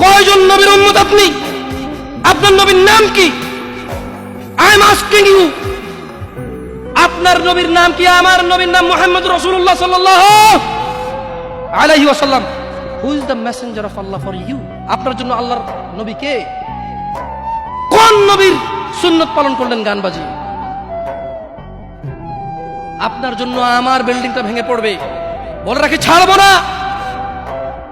কয়জন নবীর উম্মত আপনি? আপনার নবীর নাম কি? আই এম আস্কিং ইউ আপনার নবীর নাম কি? আমার নবীর নাম মোহাম্মদ রসুল্লাহ সাল্লাল্লাহু আলাইহি ওয়াসাল্লাম। Who is the messenger of Allah for you আপনার জন্য আল্লাহর নবী কে? কোন নবীর সুন্নত পালন করলেন গান আপনার জন্য আমার বিল্ডিংটা ভেঙে পড়বে। বলে রাখি, ছাড়বো না।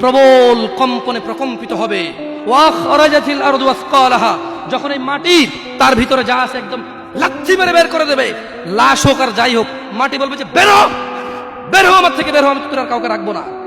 প্রবল কম্পনে প্রকম্পিত হবে। যখন এই মাটি তার ভিতরে যা আছে একদম লাচ্ছি মেরে বের করে দেবে, লাশ হোক আর যাই হোক, মাটি বলবে যে, বেরো বের আমার থেকে, বের আমি তোর কাউকে রাখব না।